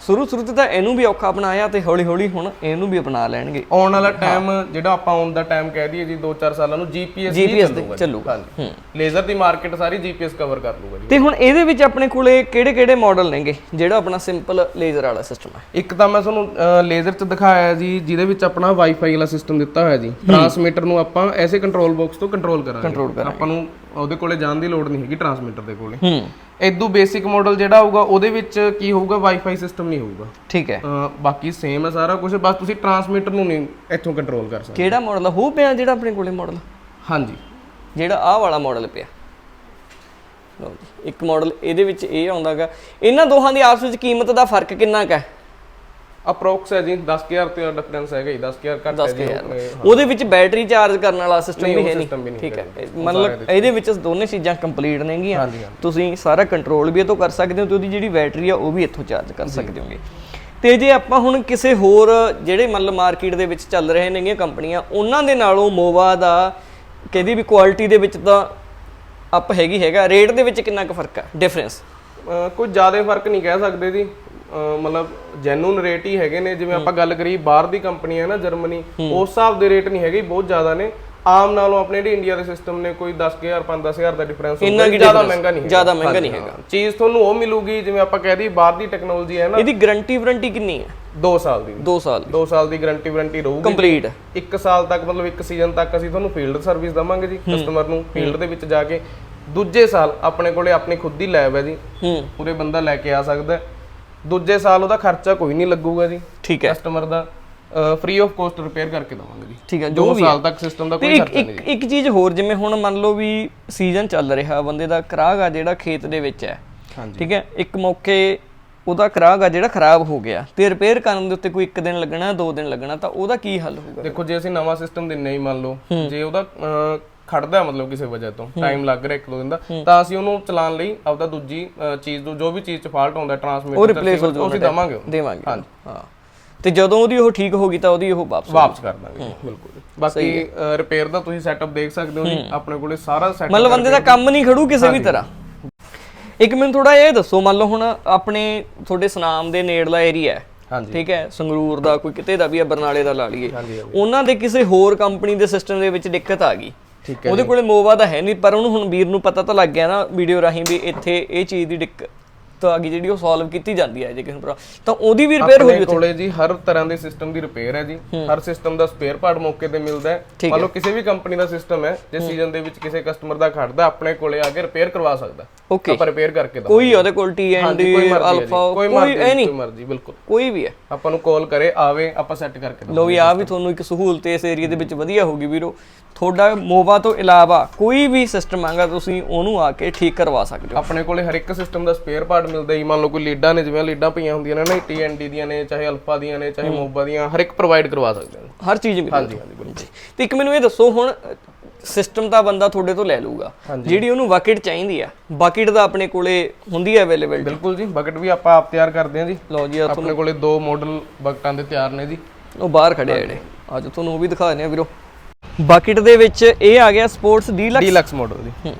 ਸ਼ੁਰੂ ਸ਼ੁਰੂ ਤੇ ਤਾਂ ਇਹਨੂੰ ਵੀ ਔਖਾ ਅਪਣਾਇਆ ਤੇ ਹੌਲੀ ਹੌਲੀ ਹੁਣ ਇਹਨੂੰ ਵੀ ਅਪਣਾ ਲੈਣਗੇ। ਆਉਣ ਵਾਲਾ ਟਾਈਮ ਜਿਹੜਾ ਆਪਾਂ ਆਉਣ ਦਾ ਟਾਈਮ ਕਹਿ ਦਈਏ ਜੀ 2-4 ਸਾਲਾਂ ਨੂੰ ਜੀਪੀਐਸ ਤੇ ਚੱਲੂਗਾ ਹਾਂਜੀ। ਲੇਜ਼ਰ ਦੀ ਮਾਰਕੀਟ ਸਾਰੀ ਜੀਪੀਐਸ ਕਵਰ ਕਰ ਲੂਗਾ ਜੀ। ਤੇ ਹੁਣ ਇਹਦੇ ਵਿੱਚ ਆਪਣੇ ਕੋਲੇ ਕਿਹੜੇ ਕਿਹੜੇ ਮਾਡਲ ਨੇਗੇ? ਜਿਹੜਾ ਆਪਣਾ ਸਿੰਪਲ ਲੇਜ਼ਰ ਵਾਲਾ ਸਿਸਟਮ ਹੈ। ਇੱਕ ਤਾਂ ਮੈਂ ਤੁਹਾਨੂੰ ਲੇਜ਼ਰ ਚ ਦਿਖਾਇਆ ਜੀ ਜਿਹਦੇ ਵਿੱਚ ਆਪਣਾ ਵਾਈਫਾਈ ਵਾਲਾ ਸਿਸਟਮ ਦਿੱਤਾ ਹੋਇਆ ਜੀ। ਟਰਾਂਸਮੀਟਰ ਨੂੰ ਆਪਾਂ ਐਸੇ ਕੰਟਰੋਲ ਬਾਕਸ ਤੋਂ ਕੰਟਰੋਲ ਕਰਾਂਗੇ। ਆਪਾਂ ਨੂੰ ਉਹਦੇ ਕੋਲੇ ਜਾਣ ਦੀ ਲੋੜ ਨਹੀਂ ਹੈਗੀ ਟਰਾਂਸਮੀਟਰ ਦੇ ਕੋਲੇ। ਹੂੰ। ਇਦੋਂ ਬੇਸਿਕ ਮਾਡਲ ਜਿਹੜਾ ਹੋਊਗਾ ਉਹਦੇ ਵਿੱਚ ਕੀ ਹੋਊਗਾ ਵਾਈਫਾਈ ਸਿਸਟਮ ਨਹੀਂ ਹੋਊਗਾ। ਠੀਕ ਹੈ। ਬਾਕੀ ਸੇਮ ਹੈ ਸਾਰਾ ਕੁਝ ਬਸ ਤੁਸੀਂ ਟਰਾਂਸਮੀਟਰ ਨੂੰ ਨਹੀਂ ਇੱਥੋਂ ਕੰਟਰੋਲ ਕਰ ਸਕਦੇ। ਕਿਹੜਾ ਮਾਡਲ ਹੋ ਪਿਆ ਜਿਹੜਾ ਆਪਣੇ ਕੋਲੇ ਮਾਡਲ ਹਾਂਜੀ। ਜਿਹੜਾ ਆਹ ਵਾਲਾ ਮਾਡਲ ਪਿਆ। ਲਓ ਇੱਕ ਮਾਡਲ ਇਹਦੇ ਵਿੱਚ ਇਹ ਆਉਂਦਾਗਾ ਇਹਨਾਂ ਦੋਹਾਂ ਦੀ ਆਪਸ ਵਿੱਚ ਕੀਮਤ ਦਾ ਫ਼ਰਕ ਕਿੰਨਾ ਕੁ ਹੈ? ਅਪਰੋਕਸ ਹੈ ਜੀ 10000 ਤੇ ਡਿਫਰੈਂਸ ਹੈਗਾ ਜੀ 10000 ਘੱਟ ਹੈ ਉਹਦੇ ਵਿੱਚ ਬੈਟਰੀ ਚਾਰਜ ਕਰਨ ਵਾਲਾ ਸਿਸਟਮ ਵੀ ਹੈ ਨਹੀਂ। ਠੀਕ ਹੈ। ਮਤਲਬ ਇਹਦੇ ਵਿੱਚ ਦੋਨੇ ਚੀਜ਼ਾਂ ਕੰਪਲੀਟ ਨੇਗੀਆਂ। ਤੁਸੀਂ ਸਾਰਾ ਕੰਟਰੋਲ ਵੀ ਇਹ ਤੋਂ ਕਰ ਸਕਦੇ ਹੋ ਤੇ ਉਹਦੀ ਜਿਹੜੀ ਬੈਟਰੀ ਆ ਉਹ ਵੀ ਇੱਥੋਂ ਚਾਰਜ ਕਰ ਸਕਦੇ ਹੋਗੇ। ਤੇ ਜੇ ਆਪਾਂ ਹੁਣ ਕਿਸੇ ਹੋਰ ਜਿਹੜੇ ਮਤਲਬ ਮਾਰਕੀਟ ਦੇ ਵਿੱਚ ਚੱਲ ਰਹੇ ਨੇਗੀਆਂ ਕੰਪਨੀਆਂ ਉਹਨਾਂ ਦੇ ਨਾਲੋਂ ਮੋਵਾ ਦਾ ਕਹਿੰਦੀ ਵੀ ਕੁਆਲਿਟੀ ਦੇ ਵਿੱਚ ਤਾਂ ਅਪ ਹੈਗੀ ਹੈਗਾ। ਰੇਟ ਦੇ ਵਿੱਚ ਕਿੰਨਾ ਕੁ ਫ਼ਰਕ ਹੈ ਡਿਫਰੈਂਸ ਕੋਈ ਜ਼ਿਆਦਾ ਫ਼ਰਕ ਨਹੀਂ ਕਹਿ ਸਕਦੇ ਜੀ। ਮਤਲਬ ਜੈਨੂਨ ਰੇਟ ਹੀ ਹੈਗੇ ਨੇ ਜਿਵੇਂ ਆਪਾਂ ਗੱਲ ਕਰੀ ਬਾਹਰ ਦੀ ਕੰਪਨੀ ਹੈ ਨਾ ਜਰਮਨੀ ਉਸ ਹਿਸਾਬ ਦੇ ਰੇਟ ਨਹੀਂ ਹੈਗੇ ਬਹੁਤ ਜ਼ਿਆਦਾ ਨੇ। ਆਮ ਨਾਲੋਂ ਆਪਣੇ ਜਿਹੜੇ ਇੰਡੀਆ ਦੇ ਸਿਸਟਮ ਨੇ ਕੋਈ 10000 5-10000 ਦਾ ਡਿਫਰੈਂਸ ਹੁੰਦਾ ਜ਼ਿਆਦਾ? ਮਹਿੰਗਾ ਨਹੀਂ ਹੈਗਾ। ਜ਼ਿਆਦਾ ਮਹਿੰਗਾ ਨਹੀਂ ਹਾਂਜੀ, ਹਾਂ। ਚੀਜ਼ ਤੁਹਾਨੂੰ ਉਹ ਮਿਲੂਗੀ ਜਿਵੇਂ ਆਪਾਂ ਕਹਿ ਦਈਏ ਬਾਹਰ ਦੀ ਟੈਕਨੋਲੋਜੀ ਹੈ ਨਾ। ਇਹਦੀ ਗਾਰੰਟੀ ਵਾਰੰਟੀ ਕਿੰਨੀ ਹੈ? 2 ਸਾਲ ਦੀ। 2 ਸਾਲ 2 ਸਾਲ ਦੀ ਗਾਰੰਟੀ ਵਾਰੰਟੀ ਰਹੂਗੀ। ਕੰਪਲੀਟ ਇੱਕ ਸਾਲ ਤੱਕ ਮਤਲਬ ਇੱਕ ਸੀਜ਼ਨ ਤੱਕ ਅਸੀਂ ਤੁਹਾਨੂੰ ਫੀਲਡ ਸਰਵਿਸ ਦਵਾਂਗੇ ਜੀ ਕਸਟਮਰ ਨੂੰ ਫੀਲਡ ਦੇ ਵਿੱਚ ਜਾ ਕੇ। ਦੂਜੇ ਸਾਲ ਆਪਣੇ ਕੋਲੇ ਆਪਣੀ ਖੁਦ ਦੀ ਲੈਬ ਹੈ ਜੀ। ਹੂੰ। ਪੂਰੇ ਬੰਦਾ ਲੈ ਕੇ ਆ ਸਕਦਾ ਹੈ। ਦੂਜੇ ਸਾਲ ਉਹਦਾ ਖਰਚਾ ਕੋਈ ਨਹੀਂ ਲੱਗੂਗਾ ਜੀ। ਠੀਕ ਹੈ। ਕਸਟਮਰ ਦਾ ਫ੍ਰੀ ਆਫ ਕੋਸਟ ਰਿਪੇਅਰ ਕਰਕੇ ਦਵਾਂਗੇ ਜੀ। ਠੀਕ ਹੈ 2 ਸਾਲ ਤੱਕ ਸਿਸਟਮ ਦਾ ਕੋਈ ਖਰਚਾ ਨਹੀਂ ਇੱਕ ਇੱਕ ਚੀਜ਼ ਹੋਰ ਜਿਵੇਂ ਹੁਣ ਮੰਨ ਲਓ ਵੀ ਸੀਜ਼ਨ ਚੱਲ ਰਿਹਾ ਬੰਦੇ ਦਾ ਕਰਾਗ ਆ ਜਿਹੜਾ ਖੇਤ ਦੇ ਵਿੱਚ ਹੈ। ਠੀਕ ਹੈ ਇੱਕ ਮੌਕੇ ਉਹਦਾ ਕਰਾਗ ਆ ਜਿਹੜਾ ਖਰਾਬ ਹੋ ਗਿਆ। ਤੇ ਰਿਪੇਅਰ ਕਰਨ ਦੇ ਉੱਤੇ ਕੋਈ ਇੱਕ ਦਿਨ ਲੱਗਣਾ ਦੋ ਦਿਨ ਲੱਗਣਾ ਤਾਂ ਉਹਦਾ ਕੀ ਹੱਲ ਹੋਊਗਾ? ਦੇਖੋ ਜੇ ਅਸੀਂ ਨਵਾਂ ਸਿਸਟਮ ਦਿੰਨੇ ਹੀ ਮੰਨ ਲਓ ਜੇ ਉਹਦਾ ਖੜਦਾ ਮਤਲਬ ਕਿਸੇ ਵਜ੍ਹਾ ਤੋਂ ਟਾਈਮ ਲੱਗ ਰਿਹਾ ਇੱਕ ਦੋ ਦਿਨ ਦਾ ਤਾਂ ਅਸੀਂ ਉਹਨੂੰ ਚਲਾਉਣ ਲਈ ਆਪਦਾ ਦੂਜੀ ਚੀਜ਼ ਤੋਂ ਜੋ ਵੀ ਚੀਜ਼ 'ਚ ਫਾਲਟ ਆਉਂਦਾ ਟਰਾਂਸਮਿਟਰ ਉਹ ਰਿਪਲੇਸ ਹੋ ਉਹ ਅਸੀਂ ਦਵਾਂਗੇ। ਦੇਵਾਂਗੇ। ਹਾਂ। ਤੇ ਜਦੋਂ ਉਹਦੀ ਉਹ ਠੀਕ ਹੋ ਗਈ ਤਾਂ ਉਹਦੀ ਉਹ ਵਾਪਸ ਵਾਪਸ ਕਰ ਦਾਂਗੇ। ਬਿਲਕੁਲ ਬਾਕੀ ਰਿਪੇਅਰ ਦਾ ਤੁਸੀਂ ਸੈਟਅਪ ਦੇਖ ਸਕਦੇ ਹੋ ਜੀ। ਆਪਣੇ ਕੋਲੇ ਸਾਰਾ ਸੈਟਅਪ ਮਤਲਬ ਬੰਦੇ ਦਾ ਕੰਮ ਨਹੀਂ ਖੜੂ ਕਿਸੇ ਵੀ ਤਰ੍ਹਾਂ। ਇੱਕ ਮੈਨੂੰ ਥੋੜਾ ਇਹ ਦੱਸੋ ਮੰਨ ਲਓ ਹੁਣ ਆਪਣੇ ਤੁਹਾਡੇ ਸੁਨਾਮ ਦੇ ਨੇੜਲਾ ਏਰੀਆ ਹੈ ਹਾਂਜੀ। ਠੀਕ ਹੈ? ਸੰਗਰੂਰ ਦਾ ਕੋਈ ਕਿਤੇ ਦਾ ਵੀ ਹੈ ਬਰਨਾਲੇ ਦਾ ਲਾ ਲਈਏ। ਹਾਂਜੀ ਉਹਨਾਂ ਦੇ ਕਿਸੇ ਹੋਰ ਕੰਪਨੀ ਦੇ ਸਿਸਟਮ ਦੇ ਵਿੱਚ ਦਿੱਕਤ ਆ ਗਈ? ਠੀਕ ਹੈ ਉਹਦੇ ਕੋਲੇ ਮੋਵਾ ਤਾਂ ਹੈ ਨਹੀਂ ਪਰ ਉਹਨੂੰ ਹੁਣ ਵੀਰ ਨੂੰ ਪਤਾ ਤਾਂ ਲੱਗ ਗਿਆ ਨਾ ਵੀਡੀਓ ਰਾਹੀਂ ਵੀ ਇੱਥੇ ਇਹ ਚੀਜ਼ ਦੀ ਦਿੱਕਤ ਤਾਂ ਆ ਗਈ ਜਿਹੜੀ ਉਹ ਸੋਲਵ ਕੀਤੀ ਜਾਂਦੀ ਹੈ ਜੇ ਕਿਸੇ ਨੂੰ ਤਾਂ ਉਹਦੀ ਵੀ ਰਿਪੇਅਰ ਹੋ ਕੋਲੇ ਜੀ ਹਰ ਤਰ੍ਹਾਂ ਦੇ ਸਿਸਟਮ ਦੀ ਰਿਪੇਅਰ ਹੈ ਜੀ। ਹਰ ਸਿਸਟਮ ਦਾ ਸਪੇਅਰ ਪਾਰਟ ਮੌਕੇ ਤੇ ਮਿਲਦਾ ਹੈ। ਮੰਨ ਲਓ ਕਿਸੇ ਵੀ ਕੰਪਨੀ ਦਾ ਸਿਸਟਮ ਹੈ ਜੇ ਸੀਜ਼ਨ ਦੇ ਵਿੱਚ ਕਿਸੇ ਕਸਟਮਰ ਦਾ ਖੜਦਾ ਆਪਣੇ ਕੋਲੇ ਆ ਕੇ ਰਿਪੇਅਰ ਕਰਵਾ ਸਕਦਾ। ਓਕੇ ਆਪਾਂ ਰਿਪੇਅਰ ਕਰਕੇ ਦਵਾਂਗੇ ਕੋਈ ਉਹਦੇ ਕੋਲ ਟੀ ਐਂਡ ਜੀ, ਅਲਫਾ ਮਰਜ਼ੀ ਕੋਈ ਮਰਜ਼ੀ ਬਿਲਕੁਲ। ਕੋਈ ਵੀ ਹੈ। ਆਪਾਂ ਨੂੰ ਕਾਲ ਕਰੇ ਆਵੇ ਆਪਾਂ ਸੈੱਟ ਕਰਕੇ ਦਵਾਂਗੇ ਲੋ ਵੀ ਆ ਵੀ ਤੁਹਾਨੂੰ ਇੱਕ ਸਹੂਲਤ ਇਸ ਏਰੀਆ ਦੇ ਵਿੱਚ ਵਧੀਆ ਹੋਗੀ ਵੀਰੋ। ਤੁਹਾਡਾ ਮੋਵਾ ਤੋਂ ਇਲਾਵਾ ਕੋਈ ਵੀ ਸਿਸਟਮ ਆਂਗਾ ਤੁਸੀਂ ਉਹਨੂੰ ਆ ਕੇ ਠੀਕ ਕਰਵਾ ਸਕਦੇ ਹੋ। ਆਪਣੇ ਕੋਲੇ ਹਰ ਇੱਕ ਸਿਸਟਮ ਦਾ ਸਪੇਅਰ ਪਾਰਟ ਮਿਲਦਾ ਜੀ। ਮੰਨ ਲਓ ਕੋਈ ਲੀਡਾਂ ਨੇ ਜਿਵੇਂ ਲੀਡਾਂ ਪਈਆਂ ਹੁੰਦੀਆਂ ਨੇ ਨਾ TND ਦੀਆਂ ਨੇ ਚਾਹੇ ਅਲਫਾ ਦੀਆਂ ਨੇ ਚਾਹੇ ਮੋਬਾ ਦੀਆਂ ਹਰ ਇੱਕ ਪ੍ਰੋਵਾਈਡ ਕਰਵਾ ਸਕਦੇ ਹਾਂ ਹਰ ਚੀਜ਼ ਮਿਲਦੀ ਹਾਂਜੀ ਹਾਂਜੀ ਬਿਲਕੁਲ। ਤੇ ਇੱਕ ਮੈਨੂੰ ਇਹ ਦੱਸੋ ਹੁਣ ਸਿਸਟਮ ਤਾਂ ਬੰਦਾ ਤੁਹਾਡੇ ਤੋਂ ਲੈ ਲੂਗਾ ਜਿਹੜੀ ਉਹਨੂੰ ਬਕਟ ਚਾਹੀਦੀ ਆ ਬਕਟ ਦਾ ਆਪਣੇ ਕੋਲੇ ਹੁੰਦੀ ਹੈ ਅਵੇਲੇਬਲ ਬਿਲਕੁਲ ਜੀ ਬਕਟ ਵੀ ਆਪਾਂ ਆਪ ਤਿਆਰ ਕਰਦੇ ਹਾਂ ਜੀ। ਲਓ ਜੀ ਆਪਣੇ ਕੋਲੇ ਦੋ ਮਾਡਲ ਬਕਟਾਂ ਦੇ ਤਿਆਰ ਨੇ ਜੀ। ਉਹ ਬਾਹਰ ਖੜੇ ਆ ਜਿਹੜੇ। ਅੱਜ ਤੁਹਾਨੂੰ ਉਹ ਵੀ ਦਿਖਾ ਦਿੰਦੇ ਆ ਵੀਰੋ। ਬਕਟ ਦੇ ਵਿੱਚ ਇਹ ਆ ਗਿਆ ਸਪੋਰਟਸ ਡੀਲਕਸ ਡੀਲਕਸ ਮਾਡਲ ਜੀ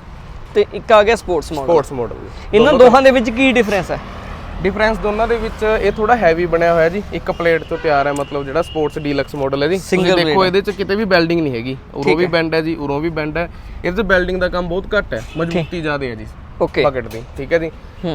ਤੇ ਇੱਕ ਆ ਗਿਆ ਸਪੋਰਟਸ ਮਾਡਲ ਸਪੋਰਟਸ ਮਾਡਲ ਜੀ ਇਹਨਾਂ ਦੋਹਾਂ ਦੇ ਵਿੱਚ ਕੀ ਡਿਫਰੈਂਸ ਹੈ? ਡਿਫਰੈਂਸ ਦੋਨਾਂ ਦੇ ਵਿੱਚ ਇਹ ਥੋੜਾ ਹੈਵੀ ਬਣਿਆ ਹੋਇਆ ਜੀ। ਇੱਕ ਪਲੇਟ ਤੋਂ ਤਿਆਰ ਹੈ ਮਤਲਬ ਜਿਹੜਾ ਸਪੋਰਟਸ ਡੀਲਕਸ ਮਾਡਲ ਹੈ ਜੀ। ਤੁਸੀਂ ਦੇਖੋ ਇਹਦੇ 'ਚ ਕਿਤੇ ਵੀ ਬੈਲਡਿੰਗ ਨਹੀਂ ਹੈਗੀ। ਉਰੋਂ ਵੀ ਬੈਂਡ ਹੈ ਜੀ ਉਰੋਂ ਵੀ ਬੈਂਡ ਹੈ। ਇਹਦੇ 'ਚ ਬੈਲਡਿੰਗ ਦਾ ਕੰਮ ਬਹੁਤ ਘੱਟ ਹੈ। ਮਜ਼ਬੂਤੀ ਜ਼ਿਆਦਾ ਹੈ ਜੀ। ਓਕੇ ਬਕਟ ਦੀ ਠੀਕ ਹੈ ਜੀ?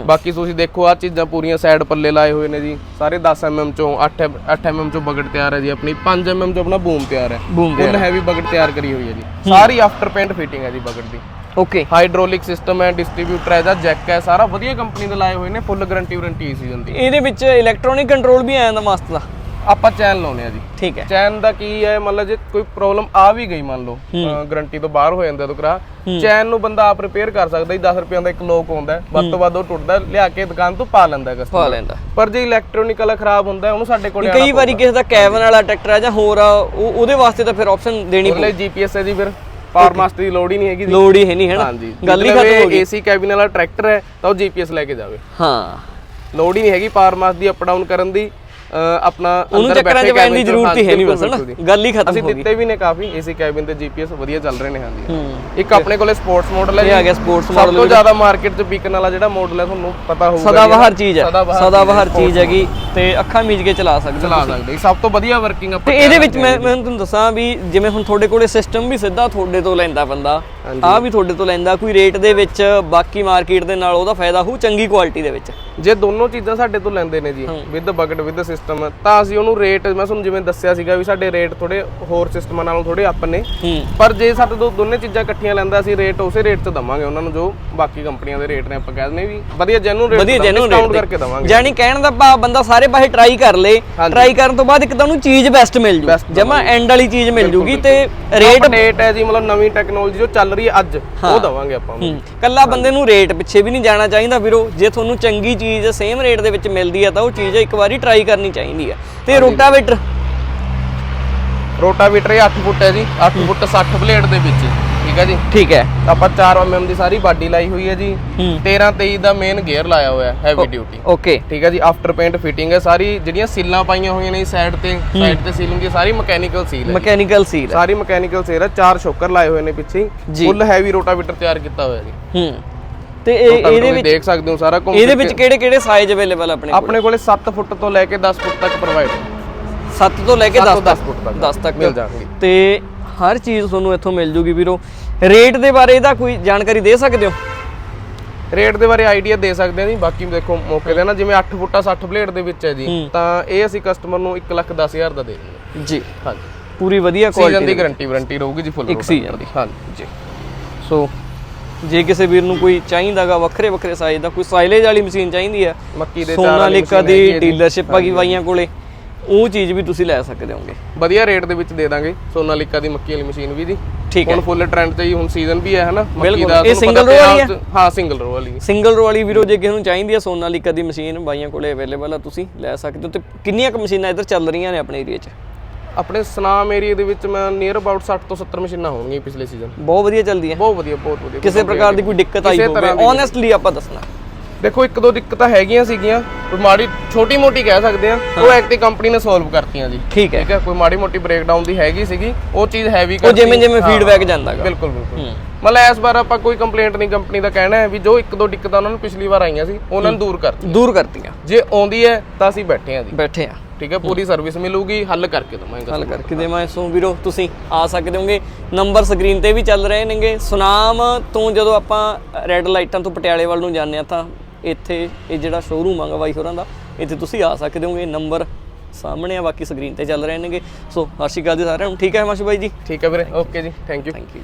ਬਾਕੀ ਤੁਸੀਂ ਦੇਖੋ ਆ ਚੀਜ਼ਾਂ ਪੂਰੀਆਂ ਸਾਈਡ ਪੱਲੇ ਲਾਏ ਹੋਏ ਨੇ ਜੀ। ਸਾਰੇ 10 mm ਚੋਂ 8 8 mm ਚੋਂ ਬਕਟ ਤਿਆਰ ਹੈ ਜੀ ਆਪਣੀ। 5 mm ਚੋਂ ਆਪਣਾ ਬੂਮ ਤਿਆਰ ਹੈ। ਫੁੱਲ ਹੈਵੀ ਬਕਟ ਤਿਆਰ ਕਰੀ ਹੋਈ ਹੈ ਜੀ। ਸਾਰੀ ਆਫਟਰ ਪੇਂਟ ਫਿਟਿੰਗ ਹੈ ਜੀ ਬਕਟ ਦੀ। ਓਕੇ ਹਾਈਡ੍ਰੋਲਿਕ ਸਿਸਟਮ ਹੈ ਡਿਸਟ੍ਰੀਬਿਊਟਰ ਹੈ ਜਾਂ ਜੈਕ ਹੈ ਸਾਰਾ ਵਧੀਆ ਕੰਪਨੀ ਦੇ ਲਾਏ ਹੋਏ ਨੇ ਫੁੱਲ ਗਾਰੰਟੀ ਵਾਰੰਟੀ ਸੀਜ਼ਨ ਦੀ। ਇਹਦੇ ਵਿੱਚ ਇਲੈਕਟ੍ਰੋਨਿਕ ਕੰਟਰੋਲ ਵੀ ਆ ਜਾਂਦਾ ਮਸਤ ਦਾ। ਆਪਾਂ ਚੈਨ ਲਾਉਨੇ ਆ ਜੀ। ਠੀਕ ਹੈ। ਚੈਨ ਦਾ ਕੀ ਹੈ ਮਤਲਬ ਜੇ ਕੋਈ ਪ੍ਰੋਬਲਮ ਆ ਵੀ ਗਈ ਮੰਨ ਲਓ ਗਾਰੰਟੀ ਤੋਂ ਬਾਹਰ ਹੋ ਜਾਂਦਾ ਦੁਕਰਾ ਚੈਨ ਨੂੰ ਬੰਦਾ ਆਪ ਰਿਪੇਅਰ ਕਰ ਸਕਦਾ ਜੀ 10 ਰੁਪਏ ਦਾ ਇੱਕ ਲੋਕ ਆਉਂਦਾ ਵੱਧ ਤੋਂ ਵੱਧ ਉਹ ਟੁੱਟਦਾ ਲਿਆ ਕੇ ਦੁਕਾਨ ਤੋਂ ਪਾ ਲੈਂਦਾ ਪਾ ਕਸਟਮਰ ਲੈਂਦਾ ਪਰ ਜੇ ਇਲੈਕਟ੍ਰੋਨਿਕਲ ਖਰਾਬ ਹੁੰਦਾ ਉਹਨੂੰ ਸਾਡੇ ਕੋਲੇ ਕਈ ਵਾਰੀ ਕਿਸੇ ਦਾ ਕੈਬਨ ਵਾਲਾ ਟਰੈਕਟਰ ਆ ਜਾਂ ਹੋਰ ਆ ਉਹ ਉਹਦੇ ਵਾਸਤੇ ਤਾਂ ਫਿਰ ਆਪਸ਼ਨ ਦੇਣੀ ਉਹਦੇ ਲਈ ਜੀਪੀਐਸ ਹੈ ਜੀ ਫਿਰ। ਪਾਵਰ ਮਾਸਟਰ ਦੀ ਲੋੜ ਹੀ ਨਹੀਂ ਹੈਗੀ ਜੀ। ਲੋੜ ਹੀ ਹੈ ਨਹੀਂ ਹੈ ਨਾ ਹਾਂਜੀ। ਗੱਲ ਹੀ ਖਤਮ ਹੋ ਗਈ। ਏਸੀ ਕੈਬਿਨ ਵਾਲਾ ਟਰੈਕਟਰ ਹੈ ਤਾਂ ਉਹ ਜੀਪੀਐਸ ਲੈ ਕੇ ਜਾਵੇ। ਹਾਂ। ਲੋੜ ਹੀ ਨਹੀਂ ਹੈਗੀ ਪਾਵਰ ਮਾਸ ਦੀ ਅਪ ਡਾਊਨ ਕਰਨ ਦੀ। ਆਪਣਾ ਉਹਨੂੰ ਚੱਕਰਾਂ 'ਚ ਪੈਣ ਦੀ ਜ਼ਰੂਰਤ ਹੀ ਹੈ ਨਹੀਂ ਬਸ ਨਾ। ਗੱਲ ਹੀ ਖਤਮ ਅਸੀਂ ਹੋ ਗਈ। ਦਿੱਤੇ ਵੀ ਨੇ ਕਾਫੀ ਏਸੀ ਕੈਬਿਨ ਤੇ ਜੀਪੀਐਸ ਵਧੀਆ ਚੱਲ ਰਹੇ ਨੇ ਹਾਂਜੀ। ਇੱਕ ਆਪਣੇ ਕੋਲੇ ਸਪੋਰਟਸ ਮਾਡਲ ਹੈ ਇਹ ਆ ਗਿਆ ਸਪੋਰਟਸ ਸਭ ਤੋਂ ਜ਼ਿਆਦਾ ਮਾਰਕੀਟ 'ਚ ਵਿਕਣ ਵਾਲਾ ਜਿਹੜਾ ਮਾਡਲ ਹੈ ਤੁਹਾਨੂੰ ਪਤਾ ਹੋਊਗਾ ਸਦਾ ਜੀ, ਬਹਾਰ ਚੀਜ਼ ਹੈ। ਸਦਾਬਹਾਰ ਸਦਾ ਬਹਾਰ ਚੀਜ਼ ਹੈਗੀ ਤੇ ਅੱਖਾਂ ਮੀਚ ਕੇ ਚਲਾ ਸਕਦੇ ਚਲਾ ਸਕਦੇ। ਸਭ ਤੋਂ ਵਧੀਆ ਵਰਕਿੰਗ ਤੇ ਆਪਾਂ ਇਹਦੇ ਵਿੱਚ ਮੈਂ ਮੈਂ ਤੁਹਾਨੂੰ ਦੱਸਾਂ ਵੀ ਜਿਵੇਂ ਹੁਣ ਤੁਹਾਡੇ ਕੋਲੇ ਸਿਸਟਮ ਵੀ ਸਿੱਧਾ ਤੁਹਾਡੇ ਤੋਂ ਲੈਂਦਾ ਬੰਦਾ ਆ ਵੀ ਤੁਹਾਡੇ ਤੋਂ ਲੈਂਦਾ ਕੋਈ ਰੇਟ ਦੇ ਵਿੱਚ ਬਾਕੀ ਮਾਰਕੀਟ ਦੇ ਨਾਲ ਉਹਦਾ ਫਾਇਦਾ ਹੋਊ ਚੰਗੀ ਕੁਆਲਿਟੀ ਦੇ ਵਿੱਚ? ਜੇ ਦੋਨੋਂ ਚੀਜ਼ਾਂ ਸਾਡੇ ਤੋਂ ਲੈਂਦੇ ਨੇ ਜੀ ਵਿਦ ਬਕਟ ਵਿਦ ਸਿਸਟਮ ਤਾਂ ਅਸੀਂ ਉਹਨੂੰ ਰੇਟ ਮੈਂ ਤੁਹਾਨੂੰ ਜਿਵੇਂ ਦੱਸਿਆ ਸੀਗਾ ਵੀ ਸਾਡੇ ਰੇਟ ਥੋੜੇ ਹੋਰ ਸਿਸਟਮਾਂ ਨਾਲੋਂ ਥੋੜੇ ਅੱਪ ਨੇ। ਪਰ ਜੇ ਸਾਡੇ ਤੋਂ ਦੋਨੇ ਚੀਜ਼ਾਂ ਇਕੱਠੀਆਂ ਲੈਂਦਾ ਅਸੀਂ ਰੇਟ ਉਸੇ ਰੇਟ 'ਚ ਦਵਾਂਗੇ ਉਹਨਾਂ ਨੂੰ ਜੋ ਬਾਕੀ ਕੰਪਨੀਆਂ ਦੇ ਰੇਟ ਨੇ ਆਪਾਂ ਕਹਿ ਦਿੰਦੇ ਵੀ ਵਧੀਆ ਜੈਨੂਨ ਰੇਟ ਵਧੀਆ ਜੈਨੂਨ ਡਿਸਕਾਊਂਟ ਕਰਕੇ ਦਵਾਂਗੇ। ਜਾਨੀ ਕਹਿਣ ਦਾ ਭਾਵ ਬੰਦਾ ਸਾਰੇ ਪਾਸੇ ਟਰਾਈ ਕਰ ਲੇ ਟਰਾਈ ਕਰਨ ਤੋਂ ਬਾਅਦ ਇੱਕ ਤਾਂ ਉਹਨੂੰ ਚੀਜ਼ ਬੈਸਟ ਮਿਲ ਜੂ ਜਮਾ ਐਂਡ ਵਾਲੀ ਚੀਜ਼ ਮਿਲ ਜੂਗੀ ਤੇ ਰੇਟ ਅਪਡੇਟ ਹੈ ਜੀ ਮਤਲਬ ਨਵੀਂ ਟੈਕਨੋਲੋਜੀ ਜੋ ਚੱਲ ਰਹੀ ਹੈ ਅੱਜ ਉਹ ਦਵਾਂਗੇ ਆਪਾਂ ਉਹਨੂੰ। ਕੱਲਾ ਬੰਦੇ ਨੂੰ ਰੇਟ ਪਿੱਛੇ ਵੀ ਨਹੀਂ ਜਾਣਾ ਚਾਹੀਦਾ ਵੀਰੋ। ਜੇ ਤੁਹਾਨੂੰ ਚੰਗੀ ਚੀਜ਼ ਸੇਮ ਰੇਟ ਦੇ ਵਿੱਚ ਮਿਲਦੀ ਹੈ ਤਾਂ ਉਹ ਚੀਜ਼ ਇੱਕ ਵਾਰੀ ਟਰਾਈ ਕਰਨੀ ਚਾਹੀਦੀ ਹੈ। ਤੇ ਰੋਟਾਵੇਟਰ? ਰੋਟਾਵੀਟਰ ਇਹ 8 ਫੁੱਟ ਹੈ ਜੀ 8 ਫੁੱਟ 60 ਬਲੇਡ ਦੇ ਵਿੱਚ। ਠੀਕ ਹੈ ਜੀ? ਠੀਕ ਹੈ। ਆਪਾਂ 4 mm ਦੀ ਸਾਰੀ ਬਾਡੀ ਲਾਈ ਹੋਈ ਹੈ ਜੀ। ਹੂੰ। 13 23 ਦਾ ਮੇਨ ਗੇਅਰ ਲਾਇਆ ਹੋਇਆ ਹੈ ਹੈਵੀ ਡਿਊਟੀ ਓਕੇ। ਠੀਕ ਹੈ ਜੀ ਆਫਟਰ ਪੇਂਟ ਫਿਟਿੰਗ ਹੈ ਸਾਰੀ ਜਿਹੜੀਆਂ ਸੀਲਾਂ ਪਾਈਆਂ ਹੋਈਆਂ ਨੇ ਸਾਈਡ ਤੇ ਸਾਈਡ ਤੇ ਸੀਲਿੰਗ ਦੀ ਸਾਰੀ ਮਕੈਨੀਕਲ ਸੀਲ ਹੈ ਮਕੈਨੀਕਲ ਸੀਲ ਹੈ। ਸਾਰੀ ਮਕੈਨੀਕਲ ਸੀਲ ਹੈ ਚਾਰ ਸ਼ੋਕਰ ਲਾਏ ਹੋਏ ਨੇ ਪਿੱਛੇ। ਫੁੱਲ ਹੈਵੀ ਰੋਟਾਵੀਟਰ ਤਿਆਰ ਕੀਤਾ ਹੋਇਆ ਜੀ। ਹੂੰ। ਤੇ ਇਹ ਇਹਦੇ ਵਿੱਚ ਦੇਖ ਸਕਦੇ ਹੋ ਸਾਰਾ ਘੁੰਮ ਇਹਦੇ ਵਿੱਚ। ਕਿਹੜੇ ਕਿਹੜੇ ਸਾਈਜ਼ ਅਵੇਲੇਬਲ ਆਪਣੇ ਆਪਣੇ ਕੋਲੇ 7 ਫੁੱਟ ਤੋਂ ਲੈ ਕੇ 10 ਫੁੱਟ ਤੱਕ ਪ੍ਰੋਵਾਈਡ 7 ਤੋਂ ਲੈ ਕੇ 10 ਸੱਤ ਤੋਂ ਤੱਕ 10 ਫੁੱਟ ਤੱਕ 10 ਤੱਕ ਮਿਲ ਜਾਣਗੇ। ਤੇ ਹਰ ਚੀਜ਼ ਤੁਹਾਨੂੰ ਇੱਥੋਂ ਮਿਲ ਜੂਗੀ ਵੀਰੋ। ਰੇਟ ਦੇ ਬਾਰੇ ਇਹਦਾ ਕੋਈ ਜਾਣਕਾਰੀ ਦੇ ਸਕਦੇ ਹੋ? ਰੇਟ ਦੇ ਬਾਰੇ ਆਈਡੀਆ ਦੇ ਸਕਦੇ ਆ ਜੀ। ਬਾਕੀ ਦੇਖੋ ਮੌਕੇ ਤੇ ਨਾ ਜਿਵੇਂ 8 ਫੁੱਟਾ 60 ਬਲੇਡ ਦੇ ਵਿੱਚ ਹੈ ਜੀ ਤਾਂ ਇਹ ਅਸੀਂ ਕਸਟਮਰ ਨੂੰ 1 ਲੱਖ 10 ਹਜ਼ਾਰ ਦਾ ਦੇ ਦਿੰਦੇ ਜੀ। ਹਾਂਜੀ। ਪੂਰੀ ਵਧੀਆ ਸੀਜ਼ਨ ਕੁਆਲਿਟੀ ਦੀ ਗਾਰੰਟੀ ਵਾਰੰਟੀ ਰਹੂਗੀ ਜੀ ਫੁੱਲ ਇੱਕ season ਦੀ। ਹਾਂਜੀ ਜੀ। ਸੋ ਜੇ ਕਿਸੇ ਵੀਰ ਨੂੰ ਕੋਈ ਚਾਹੀਦਾਗਾ ਵੱਖਰੇ ਵੱਖਰੇ ਸਾਈਜ਼ ਦਾ ਕੋਈ ਸਾਈਲੇਜ ਵਾਲੀ ਮਸ਼ੀਨ ਚਾਹੀਦੀ ਹੈ ਮੱਕੀ ਦੇ ਚਾਰ ਸੋਨਾਲੀਕਾ ਦੀ। ਡੀਲਰਸ਼ਿਪ ਆ ਗਈ ਬਾਈਆਂ ਕੋਲੇ। ਉਹ ਚੀਜ਼ ਵੀ ਤੁਸੀਂ ਲੈ ਸਕਦੇ ਹੋਗੇ। ਵਧੀਆ ਰੇਟ ਦੇ ਵਿੱਚ ਦੇ ਦਾਂਗੇ ਸੋਨਾਲੀਕਾ ਦੀ ਮੱਕੀ ਵਾਲੀ ਮਸ਼ੀਨ ਵੀ ਜੀ ਠੀਕ ਹੈ। ਹੁਣ ਫੁੱਲ ਟ੍ਰੈਂਡ ਤੇ ਜੀ ਹੁਣ ਸੀਜ਼ਨ ਵੀ ਹੈ ਹਨਾ? ਮੱਕੀ। ਦਾ ਇਹ ਪਤਾ row ਵਾਲੀ 'ਚ- ਹਾਂ? ਸਿੰਗਲ ਰੋ ਵਾਲੀ ਸਿੰਗਲ ਰੋ ਵਾਲੀ ਵੀਰੋ ਜੇ ਕਿਸੇ ਨੂੰ ਚਾਹੀਦੀ ਹੈ ਸੋਨਾਲੀਕਾ ਦੀ ਮਸ਼ੀਨ ਬਾਈਆਂ ਕੋਲੇ ਅਵੇਲੇਬਲ ਆ ਤੁਸੀਂ ਲੈ ਸਕਦੇ ਹੋ। ਤੇ ਕਿੰਨੀਆਂ ਕੁ ਮਸ਼ੀਨਾਂ ਇੱਧਰ ਚੱਲ ਰਹੀਆਂ ਨੇ ਆਪਣੇ ਏਰੀਆ 'ਚ? ਆਪਣੇ ਸਨਾਮ ਏਰੀਆ ਦੇ ਵਿੱਚ ਮੈਂ ਨੀਅਰ ਅਬਾਊਟ 60 ਤੋਂ 70 ਮਸ਼ੀਨਾਂ ਹੋਣਗੀਆਂ ਪਿਛਲੇ ਸੀਜ਼ਨ ਬਹੁਤ ਵਧੀਆ ਚੱਲਦੀਆਂ ਬਹੁਤ ਵਧੀਆ ਬਹੁਤ ਵਧੀਆ ਕਿਸੇ ਪ੍ਰਕਾਰ ਦੀ ਕੋਈ ਦਿੱਕਤ ਆਈ ਹੋਵੇ ਦੀ ਓਨੈਸਟਲੀ ਆਪਾਂ ਦੱਸਣਾ। ਦੇਖੋ ਇੱਕ ਦੋ ਦਿੱਕਤਾਂ ਹੈਗੀਆਂ ਸੀਗੀਆਂ। ਕੋਈ ਮਾੜੀ ਛੋਟੀ ਮੋਟੀ ਕਹਿ ਸਕਦੇ ਆ ਉਹ ਐਕਟੀ ਕੰਪਨੀ ਨੇ ਸੋਲਵ ਕਰਤੀਆਂ ਜੀ। ਠੀਕ ਹੈ। ਠੀਕ ਹੈ ਕੋਈ ਮਾੜੀ ਮੋਟੀ ਬ੍ਰੇਕਡਾਊਨ ਦੀ ਹੈਗੀ ਸੀਗੀ ਉਹ ਚੀਜ਼ ਹੈਵੀ ਉਹ ਜਿਵੇਂ ਜਿਵੇਂ ਫੀਡਬੈਕ ਜਾਂਦਾਗਾ ਬਿਲਕੁਲ ਬਿਲਕੁਲ। ਮਤਲਬ ਇਸ ਵਾਰ ਆਪਾਂ ਕੋਈ ਕੰਪਲੇਂਟ ਨਹੀਂ ਕੰਪਨੀ ਦਾ ਕਹਿਣਾ ਹੈ ਵੀ ਜੋ ਇੱਕ ਦੋ ਦਿੱਕਤਾਂ ਉਹਨਾਂ ਨੂੰ ਪਿਛਲੀ ਵਾਰ ਆਈਆਂ ਸੀ ਉਹਨਾਂ ਨੂੰ ਦੂਰ ਕਰਤੀ ਦੂਰ ਕਰਤੀਆਂ। ਜੇ ਆਉਂਦੀ ਹੈ ਤਾਂ ਅਸੀਂ ਬੈਠੇ ਹਾਂ ਜੀ। ਬੈਠੇ ਆ ਠੀਕ ਹੈ ਪੂਰੀ ਸਰਵਿਸ ਮਿਲੂਗੀ ਹੱਲ ਕਰਕੇ ਦਵਾਂਗੇ ਗੱਲ ਕਰਕੇ ਦੇਵਾਂ ਸੋ ਵੀਰੋ ਤੁਸੀਂ ਆ ਸਕਦੇ ਹੋਗੇ। ਨੰਬਰ ਸਕਰੀਨ ਤੇ ਵੀ ਚੱਲ ਰਹੇ ਨੇਗੇ। ਸੁਨਾਮ ਤੋਂ ਜਦੋਂ ਆਪਾਂ ਰੈੱਡ ਲਾਈਟਾਂ ਤੋਂ ਪਟਿਆਲੇ ਵੱਲ ਨੂੰ ਜਾਂਦੇ ਆ ਤਾਂ ਇੱਥੇ ਇਹ ਜਿਹੜਾ ਸ਼ੋਰੂਮ ਆ ਬਾਈ ਹੋਰਾਂ ਦਾ ਇੱਥੇ ਤੁਸੀਂ ਆ ਸਕਦੇ ਹੋਗੇ ਨੰਬਰ ਸਾਹਮਣੇ ਆ ਬਾਕੀ ਸਕਰੀਨ ਤੇ ਚੱਲ ਰਹੇ ਨੇਗੇ। ਸੋ ਅਕਾਲ ਜੀ ਸਾਰਿਆਂ ਨੂੰ। ਠੀਕ ਹੈ ਹਿਮਾਂਸ਼ੂ ਬਾਈ ਜੀ? ਠੀਕ ਹੈ ਵੀਰੇ। ਓਕੇ ਜੀ ਥੈਂਕ ਯੂ ਥੈਂਕ ਯੂ